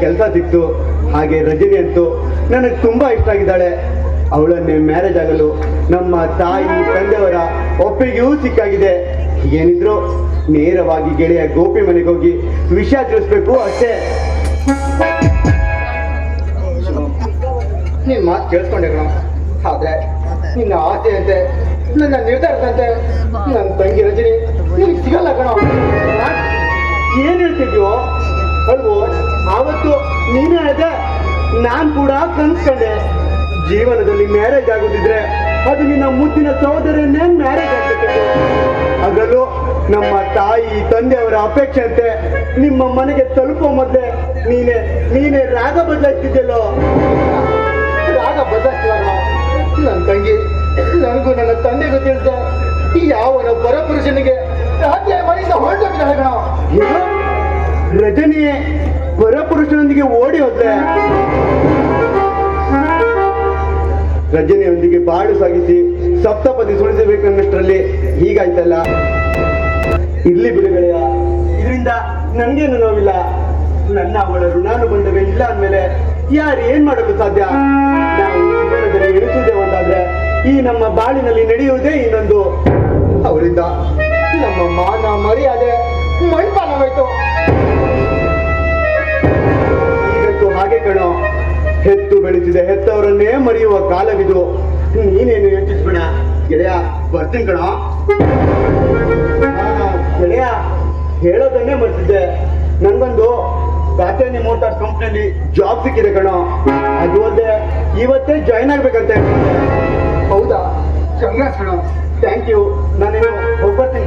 ಕೆಲಸ ಸಿಕ್ತು ಹಾಗೆ ರಜನಿ ಅಂತೂ ನನಗೆ ತುಂಬಾ ಇಷ್ಟ ಆಗಿದ್ದಾಳೆ. ಅವಳನ್ನೇ ಮ್ಯಾರೇಜ್ ಆಗಲು ನಮ್ಮ ತಾಯಿ, ತಂದೆಯವರ ಒಪ್ಪಿಗೆಯೂ ಸಿಕ್ಕಾಗಿದೆ. ಏನಿದ್ರು ನೇರವಾಗಿ ಗೆಳೆಯ ಗೋಪಿ ಮನೆಗೆ ಹೋಗಿ ವಿಷಯ ತಿಳಿಸ್ಬೇಕು ಅಷ್ಟೇ. ನೀನ್ ಮಾತು ಕೇಳಿಸ್ಕೊಂಡೆ ಕಣ. ಆದ್ರೆ ನಿನ್ನ ಆಸೆ ಅಂತೆ, ನನ್ನ ನಿರ್ಧಾರದಂತೆ ನನ್ನ ತಂಗಿ ರಜನಿ ಅದೇ ನಾನ್ ಕೂಡ ಕನ್ಸ್ಕೊಂಡೆ. ಜೀವನದಲ್ಲಿ ಮ್ಯಾರೇಜ್ ಆಗೋದಿದ್ರೆ ಅದು ನಿನ್ನ ಮುದ್ದಿನ ಸಹೋದರನ್ನೇ ಮ್ಯಾರೇಜ್ ಆಗ್ಬೇಕಿತ್ತು ಅದರಲ್ಲೂ ನಮ್ಮ ತಾಯಿ, ತಂದೆಯವರ ಅಪೇಕ್ಷೆ ಅಂತೆ, ನಿಮ್ಮ ಮನೆಗೆ ತಲುಪೋ ಮೊದಲೇ ನೀನೆ ನೀನೆ ರಾಗ ಬದಲಾಯಿಸ್ತಿದ್ದೆಲ್ಲೋ ರಾಗ ಬದಲಾಯಿಸ್ತಾರ ನನ್ನ ತಂಗಿ, ನನಗೂ ನನ್ನ ತಂದೆಗೂ ತಿಳಿದ. ಈ ಯಾವನ ಪರಪುರುಷನಿಗೆ ಹೊರಟೋಗಿದ್ದಾಳೆ ಕಣ? ರಜನಿ ಪರಪುರುಷನೊಂದಿಗೆ ಓಡಿ ಹೋದ್ರೆ ರಜನಿಯೊಂದಿಗೆ ಬಾಳು ಸಾಗಿಸಿ ಸಪ್ತಪದಿ ಸುಳಿಸಬೇಕನ್ನಷ್ಟರಲ್ಲಿ ಹೀಗಾಯ್ತಲ್ಲ. ಇಲ್ಲಿ ಬಿಡುಗಡೆಯ ಇದರಿಂದ ನನಗೇನು ನೋವಿಲ್ಲ. ನನ್ನ ಅವಳ ಋಣಾನುಬಂಧವೇ ಇಲ್ಲ ಅಂದಮೇಲೆ ಯಾರು ಏನ್ ಮಾಡಲು ಸಾಧ್ಯ? ನಾವು ಎಣಿಸುವುದೇ ಒಂದಾದ್ರೆ ಈ ನಮ್ಮ ಬಾಳಿನಲ್ಲಿ ನಡೆಯುವುದೇ ಇನ್ನೊಂದು. ಅವರಿಂದ ನಮ್ಮ ಮಾನ ಮರ್ಯಾದೆ ಮಣ್ಪಾಲವಾಯ್ತು ಈಗಂತೂ ಹಾಗೆ ಕಣೋ ಹೆತ್ತು ಬೆಳೀತಿದೆ ಹೆತ್ತವರನ್ನೇ ಮರೆಯುವ ಕಾಲವಿದು. ನೀನೇನು ಯೋಚಿಸ್ಬೇಡ ಗೆಳೆಯ ಬರ್ತೀನಿ ಕಣೋ. ಗೆಳೆಯ ಹೇಳೋದನ್ನೇ ಮರ್ತಿದ್ದೆ. ನನ್ಗೊಂದು ಬ್ಯಾಟರಿ ಮೋಟಾರ್ ಕಂಪ್ನಿಯಲ್ಲಿ ಜಾಬ್ ಸಿಕ್ಕಿದೆ ಕಣೋ. ಅದು ಅಲ್ಲದೆ ಇವತ್ತೇ ಜಾಯ್ನ್ ಆಗ್ಬೇಕಂತ. ಹೌದಾ? ಕಂಗ್ರಾಸ್ ಕಣ. ಥ್ಯಾಂಕ್ ಯು ನಾನೇನು ಹೋಗ್ಬರ್ತೀನಿ